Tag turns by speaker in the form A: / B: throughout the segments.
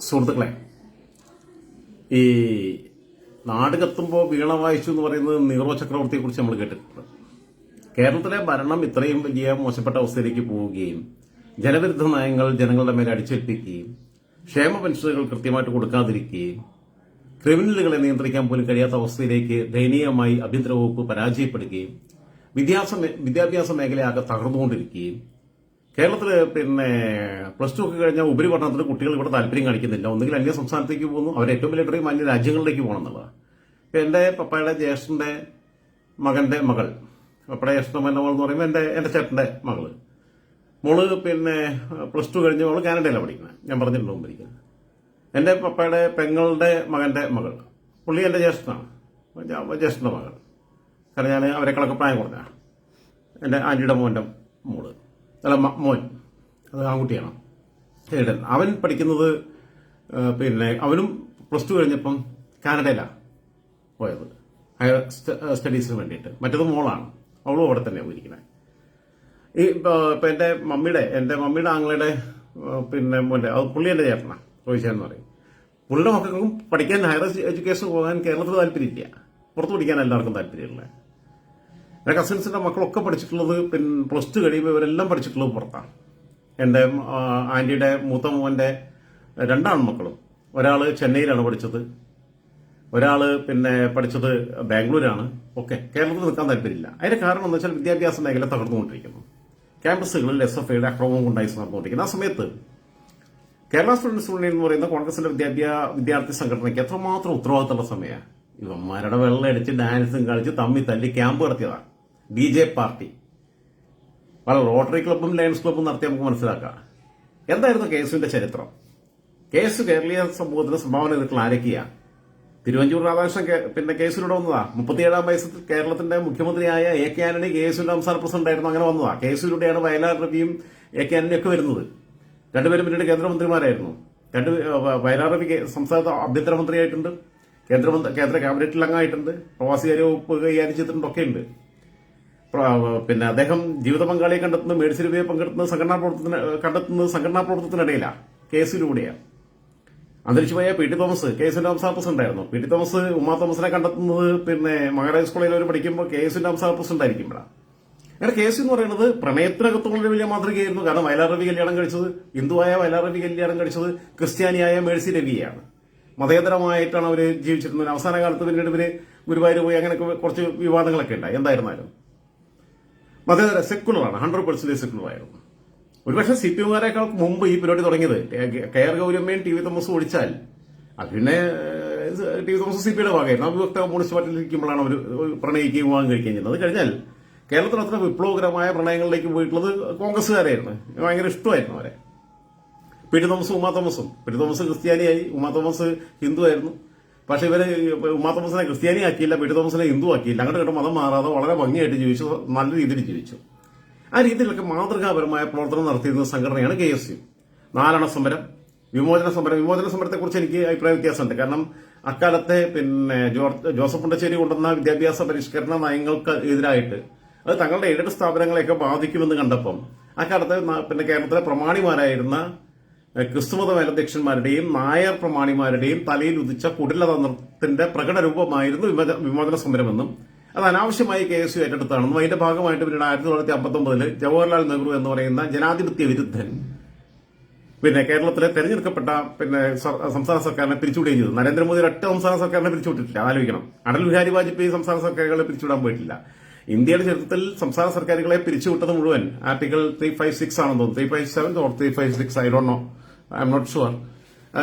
A: സുഹൃത്തുക്കളെ ഈ നാട് കത്തുമ്പോൾ വീണ വായിച്ചു എന്ന് പറയുന്നത് നീറോ ചക്രവർത്തിയെ കുറിച്ച് നമ്മൾ കേട്ടിട്ടുണ്ട്. കേരളത്തിലെ ഭരണം ഇത്രയും വലിയ മോശപ്പെട്ട അവസ്ഥയിലേക്ക് പോവുകയും ജനവിരുദ്ധ നയങ്ങൾ ജനങ്ങളുടെ മേലെ അടിച്ചേൽപ്പിക്കുകയും ക്ഷേമ പെൻഷനുകൾ കൃത്യമായിട്ട് കൊടുക്കാതിരിക്കുകയും ക്രിമിനലുകളെ നിയന്ത്രിക്കാൻ പോലും കഴിയാത്ത അവസ്ഥയിലേക്ക് ദയനീയമായി ആഭ്യന്തര വകുപ്പ് പരാജയപ്പെടുകയും വിദ്യാഭ്യാസ മേഖലയാകെ തകർന്നുകൊണ്ടിരിക്കുകയും കേരളത്തിൽ പിന്നെ പ്ലസ് ടു ഒക്കെ കഴിഞ്ഞാൽ ഉപരിപഠനത്തിന് കുട്ടികൾ ഇവിടെ താല്പര്യം കാണിക്കുന്നില്ല. ഒന്നുകിൽ അന്യ സംസ്ഥാനത്തേക്ക് പോകുന്നു. അവർ ഏറ്റവും വലിയ അന്യ രാജ്യങ്ങളിലേക്ക് പോകണം എന്നുള്ളതാണ് ഇപ്പം എന്റെ പപ്പയുടെ ജ്യേഷ്ഠന്റെ മകന്റെ മകൾ. പപ്പയുടെ ജ്യേഷ്ഠന്റെ മകന്റെ മകൾ എന്ന് പറയുമ്പോൾ എന്റെ എന്റെ ചേട്ടന്റെ മകൾ മോൾ പിന്നെ പ്ലസ് ടു കഴിഞ്ഞ് മോൾ കാനഡയിലാണ് പഠിക്കുന്നത് ഞാൻ പറഞ്ഞിട്ടുണ്ട് മുമ്പിരിക്കുന്നത് എന്റെ പപ്പയുടെ പെങ്ങളുടെ മകന്റെ മകൾ. പുള്ളി എന്റെ ജ്യേഷ്ഠനാണ്. ജ്യേഷ്ഠന്റെ മകൾ. കാരണം ഞാൻ അവരെക്കാളൊക്കെ പ്രായം കുറഞ്ഞ. എന്റെ ആന്റിയുടെ മോന്റെ മോൾ. അല്ല മോൻ. അത് ആൺകുട്ടിയാണ്. ഏടൻ അവൻ പഠിക്കുന്നത് പിന്നെ അവനും പ്ലസ് ടു കഴിഞ്ഞപ്പം കാനഡയിലാണ് പോയത്. ഹയർ സ്റ്റ- സ്റ്റഡീസിന് വേണ്ടിയിട്ട്. മറ്റത് മോളാണ്. അവളും അവിടെ തന്നെ പോയിരിക്കുന്നത് ഈ ഇപ്പം എന്റെ മമ്മിയുടെ എന്റെ മമ്മിയുടെ ആങ്ങളുടെ പിന്നെ മോന്റെ അത് പുള്ളി എന്റെ ചേട്ടനാണ് റോഹിശൻ എന്ന് പറയും. പുള്ളിയുടെ മക്കൾക്കും പഠിക്കാൻ ഹയർ എഡ്യൂക്കേഷൻ പോകാൻ കേരളത്തിൽ താല്പര്യമില്ല. പുറത്ത് പഠിക്കാൻ എല്ലാവർക്കും താല്പര്യമില്ല എന്റെ കസിൻസിന്റെ മക്കളൊക്കെ പഠിച്ചിട്ടുള്ളത് പിന്നെ പ്ലസ് ടു കഴിയുമ്പോൾ ഇവരെല്ലാം പഠിച്ചിട്ടുള്ളത് പുറത്താണ്. എന്റെ ആന്റിയുടെ മൂത്ത മൂത്ത രണ്ടാണ് മക്കളും. ഒരാൾ ചെന്നൈയിലാണ് പഠിച്ചത്. ഒരാൾ പിന്നെ പഠിച്ചത് ബാംഗ്ലൂരാണ്. ഓക്കെ കേരളത്തിൽ നിൽക്കാൻ താല്പര്യമില്ല. അതിന്റെ കാരണം എന്ന് വെച്ചാൽ വിദ്യാഭ്യാസ മേഖല തകർന്നുകൊണ്ടിരിക്കുന്നു. ക്യാമ്പസുകളിൽ എസ് എഫ് ഐയുടെ അക്രമവും ഉണ്ടായി നടന്നുകൊണ്ടിരിക്കുന്നു. ആ സമയത്ത് കേരള സ്റ്റുഡൻസ് യൂണിയൻ എന്ന് പറയുന്ന കോൺഗ്രസിന്റെ വിദ്യാഭ്യാസ വിദ്യാർത്ഥി സംഘടനയ്ക്ക് എത്രമാത്രം ഉത്തരവാദിത്തമുള്ള സമയമാണ്. ഇവന്മാരുടെ വെള്ളം അടിച്ച് ഡാൻസും കളിച്ച് തമ്മി തല്ലി ക്യാമ്പ് നടത്തിയതാണ്. B J party. പല റോട്ടറി ക്ലബ്ബും ലയൺസ് ക്ലബ്ബും നടത്തി നമുക്ക് മനസ്സിലാക്കാം. എന്തായിരുന്നു കേസുവിന്റെ ചരിത്രം? കേസ് കേരളീയ സമൂഹത്തിന് സംഭാവന ചെയ്തിട്ടുള്ള ആരൊക്കെയാണ് തിരുവഞ്ചൂർ രാധാകൃഷ്ണൻ പിന്നെ കേസിലൂടെ വന്നതാ. മുപ്പത്തിയേഴാം വയസ്സിൽ കേരളത്തിന്റെ മുഖ്യമന്ത്രിയായ എ കെ ആന്റണി കെ എസിന്റെ സംസ്ഥാന പ്രസിഡന്റ് ആയിരുന്നു. അങ്ങനെ വന്നതാ. കേസിലൂടെയാണ് വയലാർ രവിയും എ കെ ആന്റണി ഒക്കെ വരുന്നത്. രണ്ടുപേരും പിന്നീട് കേന്ദ്രമന്ത്രിമാരായിരുന്നു. രണ്ട് വയലാർ കേ- സംസ്ഥാന ആഭ്യന്തരമന്ത്രിയായിട്ടുണ്ട്. കേന്ദ്രമന്ത്രി കേന്ദ്ര ക്യാബിനറ്റിൽ അംഗമായിട്ടുണ്ട് പ്രവാസികാര്യ വകുപ്പ് കൈകാര്യം ചെയ്തിട്ടുണ്ട് ഒക്കെ ഉണ്ട് പിന്നെ അദ്ദേഹം ജീവിത പങ്കാളിയെ കണ്ടെത്തുന്നത് മേഴ്സി രൂപയെ പങ്കെടുത്തുന്ന സംഘടനാ പ്രവർത്തന കണ്ടെത്തുന്നത് സംഘടനാ പ്രവർത്തനത്തിനിടയിലാണ് കേസിലൂടെയാണ് അന്തരിച്ചുപോയ P T Thomas K S president ഉണ്ടായിരുന്നു. പി ടി തോമസ് ഉമ്മാ തോമസിനെ കണ്ടെത്തുന്നത് പിന്നെ മഹാരാജ് കോളേജിൽ അവർ പഠിക്കുമ്പോൾ കെ എസ് സംസ്ഥാന പ്രസിഡന്റ് ആയിരിക്കും ഇവിടെ അങ്ങനെ കേസ് എന്ന് പറയുന്നത് പ്രണയത്തിനകത്തുള്ള വലിയ മാതൃകയായിരുന്നു. കാരണം വയലാർ രവി കല്യാണം കഴിച്ചത് ഹിന്ദുവായ വയലാർ രവി കല്യാണം കഴിച്ചത് ക്രിസ്ത്യാനിയായ മേഴ്സി രവിയാണ് മതേതരമായിട്ടാണ് അവർ ജീവിച്ചിരുന്നത്. അവസാന കാലത്ത് പിന്നീട് ഇവർ ഗുരുവായൂർ പോയി അങ്ങനെയൊക്കെ കുറച്ച് വിവാദങ്ങളൊക്കെ ഉണ്ടായി. എന്തായിരുന്നാലും. മതേതര സെക്കുലറാണ് ഹൺഡ്രഡ് പെർസെന്റേജ് സെക്കുലർ ആയിരുന്നു ഒരുപക്ഷെ സി പി എമ്മാരെക്കാൾ മുമ്പ് ഈ പരിപാടി തുടങ്ങിയത് കെ ആർ ഗൗരമ്മയും ടി വി തോമസും ഒഴിച്ചാൽ. അത് പിന്നെ ടി വി തോമസ് സി പിയുടെ ഭാഗമായിരുന്നു. അവിഭക്ത കമ്മ്യൂണിസ്റ്റ് പാർട്ടിയിൽ ഇരിക്കുമ്പോഴാണ് അവർ പ്രണയിക്കുകയും വിവാഹം കഴിക്കുകയും ചെയ്യുന്നത്. അത് കഴിഞ്ഞാൽ കേരളത്തിൽ അത്ര വിപ്ലവകരമായ പ്രണയങ്ങളിലേക്ക് പോയിട്ടുള്ളത് കോൺഗ്രസ്സുകാരായിരുന്നു ഭയങ്കര ഇഷ്ടമായിരുന്നു അവരെ. പി ടി തോമസും ഉമാ തോമസും. പി ടി തോമസ് ക്രിസ്ത്യാനിയായി ഉമാ തോമസ് ഹിന്ദു ആയിരുന്നു പക്ഷെ ഇവർ ഉമ്മാ തോമസിനെ ക്രിസ്ത്യാനി ആക്കിയില്ല പി തോമസിനെ ഹിന്ദു ആക്കിയില്ല. അങ്ങോട്ട് കേട്ടോ മതം മാറാതെ വളരെ ഭംഗിയായിട്ട് ജീവിച്ചു നല്ല രീതിയിൽ ജീവിച്ചു. ആ രീതിയിലൊക്കെ മാതൃകാപരമായ പ്രവർത്തനം നടത്തിയിരുന്ന സംഘടനയാണ് കെ എസ് യു. നാലണ സമരം. വിമോചന സമരം. വിമോചന സമരത്തെക്കുറിച്ച് എനിക്ക് അഭിപ്രായ വ്യത്യാസമുണ്ട്. കാരണം അക്കാലത്തെ പിന്നെ ജോർജ് ജോസഫ് പുണ്ടശ്ശേരി കൊണ്ടുവന്ന വിദ്യാഭ്യാസ പരിഷ്കരണ നയങ്ങൾക്ക് എതിരായിട്ട് അത് തങ്ങളുടെ എയ്ഡഡ് സ്ഥാപനങ്ങളെയൊക്കെ ബാധിക്കുമെന്ന് കണ്ടപ്പം അക്കാലത്ത് പിന്നെ കേരളത്തിലെ പ്രമാണിമാരായിരുന്ന ക്രിസ്തുമത മേലധ്യക്ഷന്മാരുടെയും നായർ പ്രമാണിമാരുടെയും തലയിൽ ഉദിച്ച കുടിലതന്ത്രത്തിന്റെ പ്രകട രൂപമായിരുന്നു വിമോച- വിമോചന സമരമെന്നും അത് അനാവശ്യമായി കെ എസ് യു ഏറ്റെടുത്താണെന്നും അതിന്റെ ഭാഗമായിട്ട് പിന്നീട് ആയിരത്തി തൊള്ളായിരത്തി അമ്പത്തി ഒമ്പതിൽ ജവഹർലാൽ നെഹ്റു എന്ന് പറയുന്ന ജനാധിപത്യ വിരുദ്ധൻ പിന്നെ കേരളത്തിലെ തെരഞ്ഞെടുക്കപ്പെട്ട പിന്നെ സംസ്ഥാന സർക്കാരിനെ പിരിച്ചുവിടുകയും ചെയ്തു. നരേന്ദ്രമോദി ഒറ്റ സംസ്ഥാന സർക്കാരിനെ പിരിച്ചുവിട്ടിട്ടില്ല. ആലോചിക്കണം. അടൽ ബിഹാരി വാജ്പേയി സംസ്ഥാന സർക്കാരുകളെ പിരിച്ചുവിടാൻ പോയിട്ടില്ല. ഇന്ത്യയുടെ ചരിത്രത്തിൽ സംസ്ഥാന സർക്കാരുകളെ പിരിച്ചുവിട്ടത് മുഴുവൻ ആർട്ടിക്കിൾ ത്രീ ഫൈവ് സിക്സ് ആണെന്ന് തോന്നുന്നു. Three five seven or three five six I don't know. I'm not sure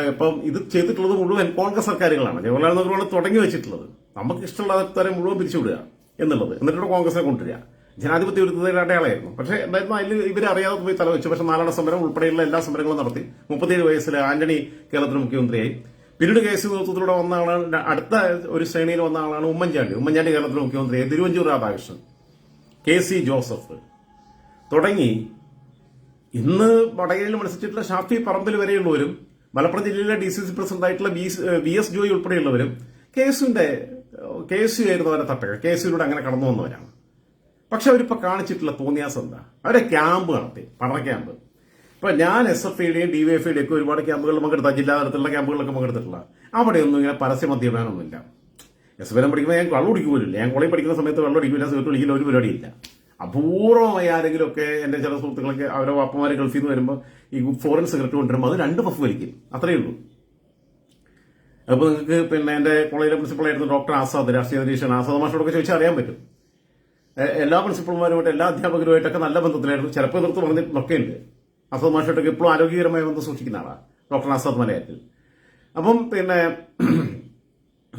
A: ഇപ്പം ഇത് ചെയ്തിട്ടുള്ളത് മുഴുവൻ കോൺഗ്രസ് സർക്കാരുകളാണ്. ജവഹർലാൽ നെഹ്റുവാണ് തുടങ്ങി വെച്ചിട്ടുള്ളത്. നമുക്ക് ഇഷ്ടമുള്ള തരം മുഴുവൻ പിരിച്ചുവിടുക എന്നുള്ളത്. എന്നിട്ട് കോൺഗ്രസിനെ കൊണ്ടുവരിക. ജനാധിപത്യ വിരുദ്ധതയുടെ അടയാളമായിരുന്നു. പക്ഷേ എന്തായിരുന്നു അതിൽ ഇവരെ അറിയാതെ പോയി തലവെച്ചു. പക്ഷേ നാലാണ സമരം ഉൾപ്പെടെയുള്ള എല്ലാ സമരങ്ങളും നടത്തി. മുപ്പത്തിയേഴ് വയസ്സിൽ ആന്റണി കേരളത്തിന് മുഖ്യമന്ത്രിയായി. പിന്നീട് കെ സി നേതൃത്വത്തിലൂടെ വന്ന ആളാണ് അടുത്ത ഒരു ശ്രേണിയിൽ വന്ന ആളാണ് ഉമ്മൻചാണ്ടി. ഉമ്മൻചാണ്ടി കേരളത്തിലെ മുഖ്യമന്ത്രിയായി. Thiruvanchoor Radhakrishnan. K C Joseph. തുടങ്ങി ഇന്ന് വടകരയിൽ മത്സരിച്ചിട്ടുള്ള ഷാഫി പറമ്പിൽ വരെയുള്ളവരും മലപ്പുറം ജില്ലയിലെ ഡി സി സി പ്രസിഡന്റ് ആയിട്ടുള്ള വി എസ് ജോയി ഉൾപ്പെടെയുള്ളവരും കെ എസുവിന്റെ കെ എസ് യു ആയിരുന്നു അവരെ തട്ടകൾ കെ എസ് യുയിലൂടെ അങ്ങനെ കടന്നു വന്നവരാണ്. പക്ഷെ അവരിപ്പോ കാണിച്ചിട്ടുള്ള തോന്നിയാസം എന്താ? അവരെ ക്യാമ്പ് നടത്തി പഠന ക്യാമ്പ്. ഇപ്പൊ ഞാൻ എസ് എഫ് ഐയുടെയും ഡി വൈ എഫ് ഐയുടെയും ഒക്കെ ഒരുപാട് ക്യാമ്പുകളിൽ പങ്കെടുത്ത. ജില്ലാ തലത്തിലുള്ള ക്യാമ്പുകളൊക്കെ പങ്കെടുത്തിട്ടുള്ള. അവിടെയൊന്നും ഇങ്ങനെ പരസ്യ മദ്യപാനമൊന്നുമില്ല എസ് എഫ് എല്ലാം പഠിക്കുമ്പോൾ ഞാൻ വെള്ളം കുടിക്കുപോലില്ല ഞാൻ കോളേജ് പഠിക്കുന്ന സമയത്ത് വെള്ളം കുടിക്കില്ല സിഗരറ്റ് കുടിക്കില്ല ഒരു പരിപാടിയില്ല. അപൂർവമായി ആരെങ്കിലും ഒക്കെ എന്റെ ചില സുഹൃത്തുക്കളൊക്കെ അവരെ വാപ്പമാരെ ഗൾഫിൽ നിന്ന് വരുമ്പോൾ ഈ ഫോറിൻ സിഗരറ്റ് കൊണ്ടുവരുമ്പോൾ അത് രണ്ട് പഫ് വലിക്കും. അത്രയേ ഉള്ളൂ. അപ്പോൾ നിങ്ങൾക്ക് പിന്നെ എന്റെ കോളേജിലെ പ്രിൻസിപ്പളായിരുന്നു ഡോക്ടർ ആസാദ് രാഷ്ട്രീയ നിരീക്ഷകൻ. ആസാദ് മാഷോടൊക്കെ ചോദിച്ചാൽ അറിയാൻ പറ്റും. എല്ലാ പ്രിൻസിപ്പൾമാരുമായിട്ട് എല്ലാ അധ്യാപകരുമായിട്ടൊക്കെ നല്ല ബന്ധത്തിലായിരുന്നു. ചിലപ്പോൾ എതിർത്ത് പറഞ്ഞിട്ടൊക്കെ ഉണ്ട് ആസാദ് മാഷോട്ടൊക്കെ ഇപ്പോഴും ആരോഗ്യകരമായ ബന്ധം സൂക്ഷിക്കുന്ന ആളാണ് ഡോക്ടർ ആസാദ് മലയാറ്റിൽ അപ്പം പിന്നെ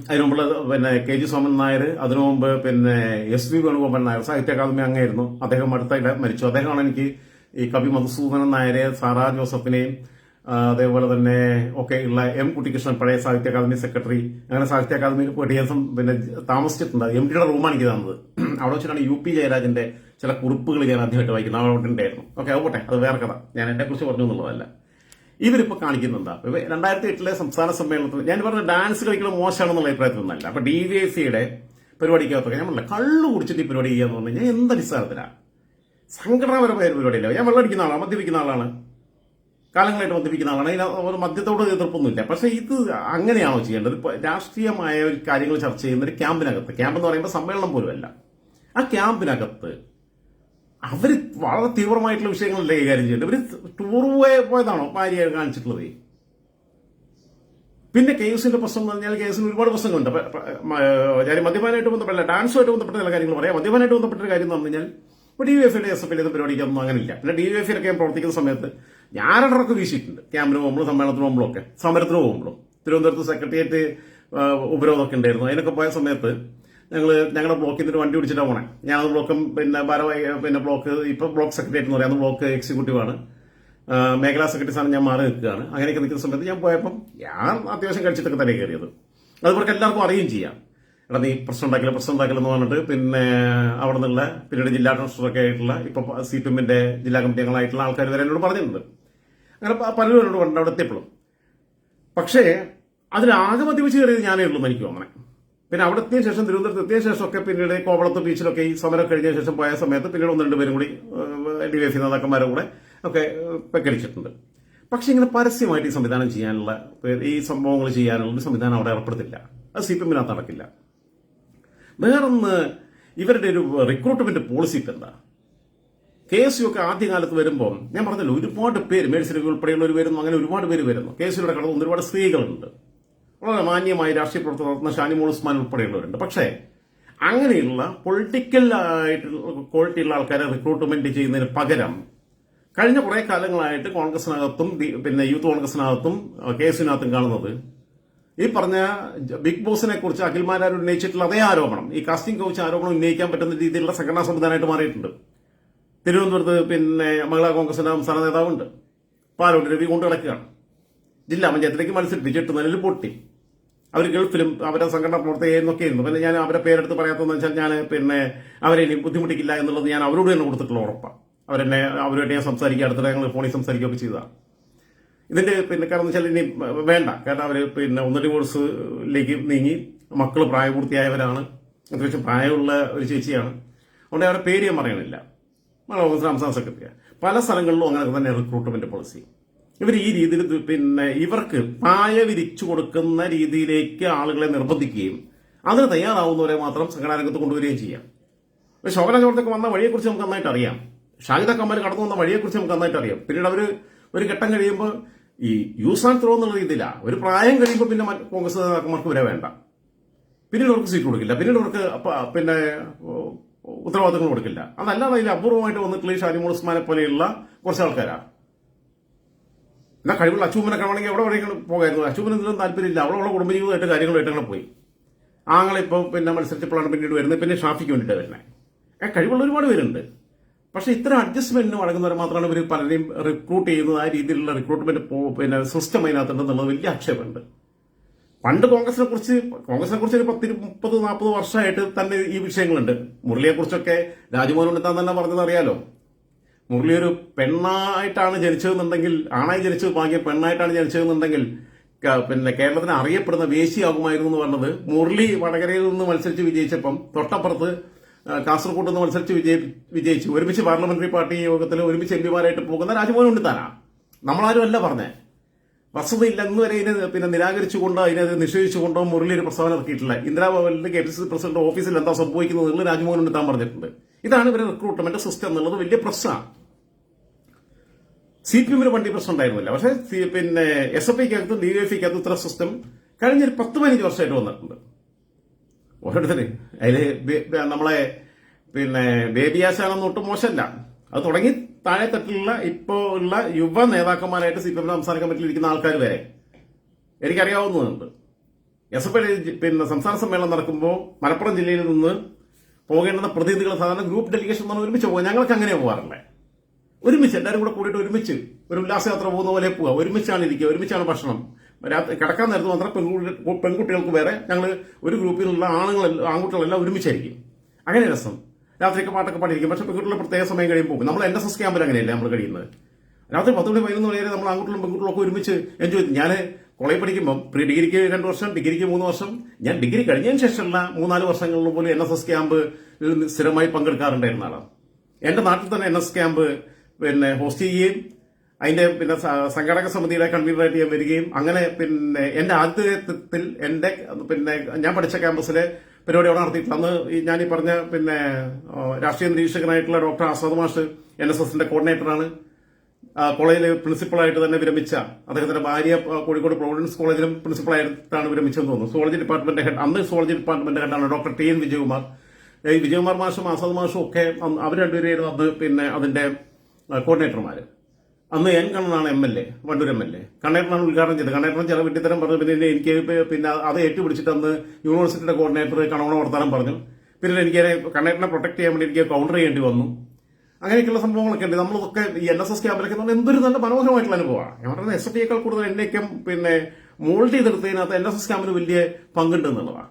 A: അതിനു പിന്നെ കെ ജി സോമൻ നായർ അതിനു മുമ്പ് പിന്നെ എസ് വി വേണുഗോപാൽ നായർ സാഹിത്യ അക്കാദമി അങ്ങായിരുന്നു. അദ്ദേഹം അടുത്തായിട്ട് മരിച്ചു. അദ്ദേഹമാണ് എനിക്ക് ഈ കവി മധുസൂദനൻ നായരെ സാറാ ജോസഫിനെയും അതേപോലെ തന്നെ ഒക്കെ ഉള്ള എം കുട്ടിക്കൃഷ്ണൻ പഴയ സാഹിത്യ അക്കാദമി സെക്രട്ടറി അങ്ങനെ സാഹിത്യ അക്കാദമിയിൽ പോയിട്ട് ദിവസം പിന്നെ താമസിച്ചിട്ടുണ്ട്. എം ഡിയുടെ റൂമാണ് എനിക്ക് തന്നത്. അവിടെ വെച്ചിട്ടാണ് യു പി ജയരാജന്റെ ചില കുറിപ്പുകൾ ഞാൻ ആദ്യമായിട്ട് വായിക്കുന്നത്. അവിടെ ഉണ്ടായിരുന്നു. ഓക്കെ അത് പോട്ടെ. അത് വേറെ കഥ. ഞാൻ എന്നെ കുറിച്ച് പറഞ്ഞു എന്നുള്ളതല്ല. ഇവരിപ്പോ കാണിക്കുന്നുണ്ട്. രണ്ടായിരത്തി എട്ടിലെ സംസ്ഥാന സമ്മേളനത്തിൽ ഞാൻ പറഞ്ഞ ഡാൻസ് കളിക്കുന്നത് മോശമാണെന്നുള്ള അഭിപ്രായത്തിലൊന്നല്ല. അപ്പൊ ഡി വി എഫ് സിയുടെ പരിപാടിക്കകത്തൊക്കെ ഞാൻ പറഞ്ഞില്ല കള്ളു കുടിച്ചിട്ട് ഈ പരിപാടി ചെയ്യാന്ന് പറഞ്ഞു കഴിഞ്ഞാൽ എന്ത് അടിസ്ഥാനത്തിലാണ് സംഘടനാപരമായ ഒരു പരിപാടിയില്ല? ഞാൻ വെള്ളടിക്കുന്ന ആളാണ് മദ്യപിക്കുന്ന ആളാണ്. കാലങ്ങളായിട്ട് മദ്യപിക്കുന്ന ആളാണ്. അതിന് മദ്യത്തോട് എതിർപ്പൊന്നുമില്ല. പക്ഷേ ഇത് അങ്ങനെയാണോ ചെയ്യേണ്ടത്? ഇപ്പൊ രാഷ്ട്രീയമായ കാര്യങ്ങൾ ചർച്ച ചെയ്യുന്ന ഒരു ക്യാമ്പിനകത്ത് ക്യാമ്പ് എന്ന് പറയുമ്പോൾ സമ്മേളനം പോലുമല്ല. ആ ക്യാമ്പിനകത്ത് അവർ വളരെ തീവ്രമായിട്ടുള്ള വിഷയങ്ങളല്ലേ കൈകാര്യം ചെയ്യുന്നത് ഇവർ ടൂർ പോയ പോയതാണോ? ഭാര്യ കാണിച്ചിട്ടുള്ളത്. പിന്നെ കേസിന്റെ പ്രശ്നം എന്ന് പറഞ്ഞാൽ കേസിന് ഒരുപാട് പ്രശ്നങ്ങളുണ്ട്. ഞാൻ മദ്യപാനായിട്ട് ബന്ധപ്പെട്ട ഡാൻസുമായിട്ട് ബന്ധപ്പെട്ട ചില കാര്യങ്ങൾ പറയാം. മദ്യപാനായിട്ട് ബന്ധപ്പെട്ട ഒരു കാര്യം എന്ന് പറഞ്ഞു കഴിഞ്ഞാൽ ഇപ്പോൾ ഡി വി എഫിന്റെ എസ് എഫ് ഐ പരിപാടിക്കൊന്നും അങ്ങനെയില്ല. പിന്നെ ഡി വി എഫിലൊക്കെ ഞാൻ പ്രവർത്തിക്കുന്ന സമയത്ത് ഞാൻ ഞാനടറൊക്കെ വീശിയിട്ടുണ്ട്. ക്യാമ്പിന് പോകുമ്പോഴും സമ്മേളനത്തിന് പോകുമ്പോഴും ഒക്കെ. സമരത്തിന് പോകുമ്പോഴും. തിരുവനന്തപുരത്ത് സെക്രട്ടേറിയറ്റ് ഉപരോധമൊക്കെ ഉണ്ടായിരുന്നു. അതിനൊക്കെ പോയ സമയത്ത് ഞങ്ങൾ ഞങ്ങളുടെ ബ്ലോക്കിൽ നിന്ന് വണ്ടി പിടിച്ചിട്ടാണ് പോണേ. ഞാൻ ബ്ലോക്കും പിന്നെ ഭാരവാഹി പിന്നെ ബ്ലോക്ക് ഇപ്പൊ ബ്ലോക്ക് സെക്രട്ടറി എന്ന് പറയുന്നത് ബ്ലോക്ക് എക്സിക്യൂട്ടീവാണ് മേഖലാ സെക്രട്ടറി സ്ഥാനം ഞാൻ മാറി നിൽക്കുകയാണ്. അങ്ങനെയൊക്കെ നിൽക്കുന്ന സമയത്ത് ഞാൻ പോയപ്പം ഞാൻ അത്യാവശ്യം കഴിച്ചിട്ടൊക്കെ തന്നെ കയറിയത്. അത് ഇവർക്ക് എല്ലാവർക്കും അറിയുകയും ചെയ്യാം. എടാ നീ പ്രശ്നം ഉണ്ടാക്കില്ല പ്രശ്നം ഉണ്ടാക്കില്ല എന്ന് പറഞ്ഞിട്ട് പിന്നെ അവിടെ നിന്നുള്ള പിന്നീട് ജില്ലാ ട്രസ്റ്ററൊക്കെ ആയിട്ടുള്ള ഇപ്പൊ സി പി എമ്മിന്റെ ജില്ലാ കമ്മിറ്റി അംഗങ്ങളായിട്ടുള്ള ആൾക്കാർ വരെ എന്നോട് പറഞ്ഞിട്ടുണ്ട്. അങ്ങനെ പലരും എന്നോട് പറഞ്ഞു അവിടെ എത്തിയപ്പോഴും. പക്ഷേ അതിലാകെ മദ്യപിച്ച് കയറിയത് ഞാനേ ഉള്ളൂ എനിക്ക് തോന്നണേ. പിന്നെ അവിടെ എത്തിയ ശേഷം തിരുവനന്തപുരത്ത് എത്തിയ ശേഷമൊക്കെ പിന്നീട് കോവളത്ത് ബീച്ചിലൊക്കെ ഈ സമരം കഴിഞ്ഞ ശേഷം പോയ സമയത്ത് പിന്നീട് ഒന്ന് രണ്ടുപേരും കൂടി ഡി എഫ് നേതാക്കന്മാരും കൂടെ ഒക്കെ പെക്കടിച്ചിട്ടുണ്ട് പക്ഷെ ഇങ്ങനെ പരസ്യമായിട്ട് ഈ സംവിധാനം ചെയ്യാനുള്ള ഈ സംഭവങ്ങൾ ചെയ്യാനുള്ള ഒരു സംവിധാനം അവിടെ ഏർപ്പെടുത്തില്ല. അത് സി പി എമ്മിനകത്ത് നടക്കില്ല. വേറൊന്ന് ഇവരുടെ ഒരു റിക്രൂട്ട്മെന്റ് പോളിസി ഇപ്പം എന്താ? കെ എസ് യു ഒക്കെ ആദ്യകാലത്ത് വരുമ്പോൾ ഞാൻ പറഞ്ഞല്ലോ ഒരുപാട് പേര് മേഴ്സിലേക്ക് ഉൾപ്പെടെയുള്ളവർ വരുന്നു അങ്ങനെ ഒരുപാട് പേര് വരുന്നു. കെ എസ് യുടെ കടന്നു ഒരുപാട് സ്ത്രീകളുണ്ട്. വളരെ മാന്യമായി രാഷ്ട്രീയ പ്രവർത്തനം നടത്തുന്ന ഷാനിമോൾ ഉസ്മാൻ ഉൾപ്പെടെയുള്ളവരുണ്ട്. പക്ഷേ അങ്ങനെയുള്ള പൊളിറ്റിക്കൽ ആയിട്ടുള്ള ക്വാളിറ്റി ഉള്ള ആൾക്കാരെ റിക്രൂട്ട്മെന്റ് ചെയ്യുന്നതിന് പകരം കഴിഞ്ഞ കുറേ കാലങ്ങളായിട്ട് കോൺഗ്രസിനകത്തും പിന്നെ യൂത്ത് കോൺഗ്രസിനകത്തും കെ എസ് യുനകത്തും കാണുന്നത് ഈ പറഞ്ഞ ബിഗ് ബോസിനെ കുറിച്ച് അഖിൽമാരാർ ഉന്നയിച്ചിട്ടുള്ള അതേ ആരോപണം ഈ കാസ്റ്റിംഗ് കൗച്ച് ആരോപണം ഉന്നയിക്കാൻ പറ്റുന്ന രീതിയിലുള്ള സംഘടനാ സംവിധാനമായിട്ട് മാറിയിട്ടുണ്ട്. തിരുവനന്തപുരത്ത് പിന്നെ മഹിളാ കോൺഗ്രസിന്റെ സംസ്ഥാന നേതാവുണ്ട്. പാലോട് രവി കൊണ്ട് കിടക്കുകയാണ് ജില്ലാ പഞ്ചായത്തിലേക്ക് മത്സരിപ്പിച്ചിട്ട് നിലയിൽ പൊട്ടി. അവർ ഗൾഫിലും അവരെ സംഘടന പ്രവർത്തകയെന്നൊക്കെ ആയിരുന്നു പിന്നെ ഞാൻ അവരെ പേരെടുത്ത് പറയാത്തതെന്ന് വെച്ചാൽ ഞാൻ പിന്നെ അവരെ ഇനി ബുദ്ധിമുട്ടിക്കില്ല എന്നുള്ളത് ഞാൻ അവരോട് തന്നെ കൊടുത്തിട്ടുള്ള ഉറപ്പാണ് അവരെന്നെ അവരുമായിട്ട് ഞാൻ സംസാരിക്കുക അടുത്തിടെ ഞങ്ങൾ ഫോണിൽ സംസാരിക്കുകയൊക്കെ ചെയ്തതാണ് ഇതിന്റെ പിന്നെ കാരണം വെച്ചാൽ ഇനി വേണ്ട. കാരണം അവർ പിന്നെ ഒന്ന് ഡിവോഴ്സിലേക്ക് നീങ്ങി. മക്കൾ പ്രായപൂർത്തിയായവരാണ്. അത്യാവശ്യം പ്രായമുള്ള ഒരു ചേച്ചിയാണ്. അതുകൊണ്ട് അവരുടെ പേര് ഞാൻ പറയണില്ല. സംസ്ഥാന സെക്രട്ടറിയാണ്. പല സ്ഥലങ്ങളിലും അങ്ങനെ തന്നെ റിക്രൂട്ട്മെന്റ് പോളിസി ഇവർ ഈ രീതിയിൽ പിന്നെ ഇവർക്ക് പായ വിരിച്ചു കൊടുക്കുന്ന രീതിയിലേക്ക് ആളുകളെ നിർബന്ധിക്കുകയും അതിന് തയ്യാറാവുന്നവരെ മാത്രം സംഘടനാരംഗത്ത് കൊണ്ടുവരികയും ചെയ്യാം. ശോഭന ചോർത്തേക്ക് വന്ന വഴിയെക്കുറിച്ച് നമുക്ക് നന്നായിട്ട് അറിയാം. ഷാഹിദ കമാൽ കടന്നു വന്ന വഴിയെക്കുറിച്ച് നമുക്ക് നന്നായിട്ട് അറിയാം. പിന്നീട് അവർ ഒരു ഘട്ടം കഴിയുമ്പോൾ ഈ യൂസ് ആൻഡ് ത്രോ എന്നുള്ള രീതിയിലാണ് ഒരു പ്രായം കഴിയുമ്പോൾ പിന്നെ കോൺഗ്രസ് നേതാക്കന്മാർക്ക് വരെ വേണ്ട. പിന്നീട് അവർക്ക് സീറ്റ് കൊടുക്കില്ല. പിന്നീട് അവർക്ക് പിന്നെ ഉത്തരവാദിത്തങ്ങൾ കൊടുക്കില്ല. അതല്ലാതെ അതിൽ അപൂർവമായിട്ട് വന്നിട്ടുള്ള ഈ ഷാനിമോൾ ഉസ്മാനെ പോലെയുള്ള കുറച്ച് ആൾക്കാരാ. എന്നാ കഴിവുള്ള അച്ചൂമ്മനെ കാണുവാണെങ്കിൽ അവിടെ എവിടെയെങ്കിലും പോകായിരുന്നു. അച്ചൂമ്മന് ഇതിലും താല്പര്യമില്ല. കുടുംബ കുടുംബജീവിതമായിട്ട് കാര്യങ്ങളായിട്ട് അങ്ങനെ പോയി. ആങ്ങളിപ്പം പിന്നെ മത്സരിച്ചപ്പോഴാണ് പിന്നീട് വരുന്നത്. പിന്നെ ഷാഫിക്ക് വേണ്ടിയിട്ട് വരുന്നത് ഏ കഴിവുള്ള ഒരുപാട് പേരുണ്ട്. പക്ഷെ ഇത്തരം അഡ്ജസ്റ്റ്മെന്റിന് വഴങ്ങുന്നവർ മാത്രമാണ് ഇവർ പലരെയും റിക്രൂട്ട് ചെയ്യുന്നത്. ആ രീതിയിലുള്ള റിക്രൂട്ട്മെന്റ് പിന്നെ സിസ്റ്റം അതിനകത്തുണ്ടെന്നുള്ളത് വലിയ ആക്ഷേപമുണ്ട്. പണ്ട് കോൺഗ്രസിനെ കുറിച്ച് കോൺഗ്രസിനെ കുറിച്ച് ഒരു പത്തി മുപ്പത് നാൽപ്പത് വർഷമായിട്ട് തന്നെ ഈ വിഷയങ്ങളുണ്ട്. മുരളിയെ കുറിച്ചൊക്കെ രാജ്മോഹൻ ഉണ്ടെന്ന് തന്നെ പറഞ്ഞത് അറിയാലോ മുരളി ഒരു പെണ്ണായിട്ടാണ് ജനിച്ചതെന്നുണ്ടെങ്കിൽ ആണായി ജനിച്ചത് ഭാഗ്യം പെണ്ണായിട്ടാണ് ജനിച്ചതെന്നുണ്ടെങ്കിൽ പിന്നെ കേരളത്തിന് അറിയപ്പെടുന്ന വേശിയാകുമായിരുന്നു എന്ന് പറഞ്ഞത്. മുരളി വടകരയിൽ നിന്ന് മത്സരിച്ച് വിജയിച്ചപ്പം തൊട്ടപ്പുറത്ത് കാസർഗോഡ് നിന്ന് മത്സരിച്ച് വിജയി വിജയിച്ചു. ഒരുമിച്ച് പാർലമെന്ററി പാർട്ടി യോഗത്തിൽ ഒരുമിച്ച് എം പിമാരായിട്ട് പോകുന്ന രാജ്മോഹൻ ഉണ്ണിത്താനാ നമ്മളാരും അല്ല പറഞ്ഞേ. വസ്തുതയില്ല ഇന്ന് വരെ ഇതിനെ പിന്നെ നിരാകരിച്ചുകൊണ്ടോ അതിനെ നിഷേധിച്ചുകൊണ്ടോ മുരളി ഒരു പ്രസ്താവന ഇറക്കിയിട്ടില്ല. ഇന്ദിരാഭവനിൽ കെ പി സി പ്രസിഡന്റ് ഓഫീസിൽ എന്താ സംഭവിക്കുന്നത് രാജ്മോഹൻ താൻ പറഞ്ഞിട്ടുണ്ട്. ഇതാണ് ഇവരുടെ റിക്രൂട്ട്മെന്റ് സിസ്റ്റം എന്നുള്ളത് വലിയ പ്രശ്നമാണ്. സി പി എമ്മിന് പണ്ടി പ്രശ്നം ഉണ്ടായിരുന്നില്ല. പക്ഷേ പിന്നെ എസ് എഫ് ഐക്കകത്ത് ഡി എഫ് ഐക്കകത്ത് ഇത്ര സിസ്റ്റം കഴിഞ്ഞ ഒരു പത്ത് പതിനഞ്ച് വർഷമായിട്ട് വന്നിട്ടുണ്ട്. ഓരോരുത്തര് അതിൽ നമ്മളെ പിന്നെ ബേബി ആശാനൊന്നും ഒട്ടും മോശമല്ല. അത് തുടങ്ങി താഴെ തട്ടിലുള്ള ഇപ്പോ ഉള്ള യുവ നേതാക്കന്മാരായിട്ട് സി പി എമ്മിന് സംസ്ഥാന പറ്റിയിരിക്കുന്ന ആൾക്കാർ വരെ എനിക്കറിയാവുന്നതുണ്ട്. എസ് എഫ് ഐ പിന്നെ സംസ്ഥാന സമ്മേളനം നടക്കുമ്പോൾ മലപ്പുറം ജില്ലയിൽ നിന്ന് പോകേണ്ടുന്ന പ്രതിനിധികൾ സാധാരണ ഗ്രൂപ്പ് ഡെലിഗേഷൻ എന്ന് പറഞ്ഞാൽ ഒരുമിച്ച് പോകുക ഞങ്ങൾക്ക് അങ്ങനെ പോകാറില്ലേ ഒരുമിച്ച് എല്ലാവരും കൂടെ കൂടിയിട്ട് ഒരുമിച്ച് ഒരു ഉല്ലാസയാത്ര പോകുന്ന പോലെ പോവുക ഒരുമിച്ചാണ് ഇരിക്കുക ഒരുമിച്ചാണ് ഭക്ഷണം. രാത്രി കിടക്കാൻ നേരത്ത് മാത്രം പെൺകുട്ടി പെൺകുട്ടികൾക്ക് വേറെ ഞങ്ങൾ ഒരു ഗ്രൂപ്പിലുള്ള ആണുങ്ങൾ ആൺകുട്ടികളെല്ലാം ഒരുമിച്ചായിരിക്കും. അങ്ങനെ രസം. രാത്രിയൊക്കെ പാട്ടൊക്കെ പാടിയിരിക്കും. പക്ഷെ പെൺകുട്ടികൾ പ്രത്യേക സമയം കഴിയുമ്പോൾ പോകും. നമ്മൾ എൻ എസ് എസ് ക്യാമ്പിൽ അങ്ങനെയല്ല നമ്മൾ കഴിയുന്നത്? രാത്രി പത്ത് മണി പതിനൊന്ന് മണി വരെ നമ്മൾ ആൺകുട്ടികളും പെൺകുട്ടികളും ഒക്കെ ഒരുമിച്ച് എൻജോയ് ചെയ്തു ഞാൻ കോളേജ് പഠിക്കുമ്പോൾ പ്രീ ഡിഗ്രിക്ക് രണ്ട് വർഷം ഡിഗ്രിക്ക് മൂന്ന് വർഷം. ഞാൻ ഡിഗ്രി കഴിഞ്ഞതിന് ശേഷമുള്ള മൂന്നാൽ വർഷങ്ങളിൽ പോലും എൻ എസ് എസ് ക്യാമ്പ് സ്ഥിരമായി പങ്കെടുക്കാറുണ്ടായിരുന്ന ആളാണ് എന്റെ നാട്ടിൽ തന്നെ എൻ എസ് ക്യാമ്പ് പിന്നെ ഹോസ്റ്റ് ചെയ്യുകയും അതിന്റെ പിന്നെ സംഘടക സമിതിയുടെ കൺവീനറായിട്ട് ഞാൻ വരികയും അങ്ങനെ പിന്നെ എന്റെ ആദ്യത്തിൽ എന്റെ പിന്നെ ഞാൻ പഠിച്ച ക്യാമ്പസിലെ പരിപാടി അവിടെ നടത്തിയിട്ടില്ല. അന്ന് ഞാൻ ഈ പറഞ്ഞ പിന്നെ രാഷ്ട്രീയ നിരീക്ഷകനായിട്ടുള്ള ഡോക്ടർ ആസാദ് മാഷ് എൻ എസ് എസിന്റെ കോർഡിനേറ്ററാണ്. കോളേജിലെ പ്രിൻസിപ്പളായിട്ട് തന്നെ വിരമിച്ച അദ്ദേഹത്തിന്റെ ഭാര്യ കോഴിക്കോട് പ്രൊവിഡൻസ് കോളേജിലും പ്രിൻസിപ്പളായിട്ടാണ് വിരമിച്ചെന്ന് തോന്നുന്നു. സോളജി ഡിപ്പാർട്ട്മെന്റ് ഹെഡ് അന്ന് സുവോളജി ഡിപ്പാർട്ട്മെന്റ് ഹെഡാണ് ഡോക്ടർ ടി എൻ വിജയകുമാർ. ഈ വിജയകുമാർ മാഷും ആസാദ് മാഷും ഒക്കെ അവർ രണ്ടുപേരും അന്ന് പിന്നെ അതിന്റെ കോർഡിനേറ്റർമാര്. അന്ന് N കണ്ണനാണ് M L A Wandoor M L A. കണ്ണേട്ടനാണ് ഉദ്ഘാടനം ചെയ്തത്. കണ്ണേട്ടൻ ചില വിട്ടിത്തരം പറഞ്ഞു പിന്നെ എനിക്ക് പിന്നെ അത് ഏറ്റുപിടിച്ചിട്ട് അന്ന് യൂണിവേഴ്സിറ്റിയുടെ കോർഡിനേറ്റർ കണവണ വർത്താനം പറഞ്ഞു. പിന്നെ എനിക്ക് കണ്ണേട്ടനെ പ്രൊട്ടക്ട് ചെയ്യാൻ വേണ്ടി എനിക്ക് കൗണ്ടർ ചെയ്യേണ്ടി വന്നു. അങ്ങനെയൊക്കെയുള്ള സംഭവങ്ങളൊക്കെ ഉണ്ട്. നമ്മളൊക്കെ ഈ എൻ എസ് എസ് ക്യാമ്പിലൊക്കെ നമ്മൾ എന്തൊരു നല്ല മനോഹരമായിട്ടുള്ള അനുഭവമാണ്. ഞാൻ പറഞ്ഞത് എസ് എഫ് ഐയേക്കാൾ കൂടുതൽ എന്നെയൊക്കെ പിന്നെ മോൾഡ് ചെയ്തെടുത്തതിനകത്ത് എൻ എസ് എസ് ക്യാമ്പിന് വലിയ പങ്കുണ്ട് എന്നുള്ളതാണ്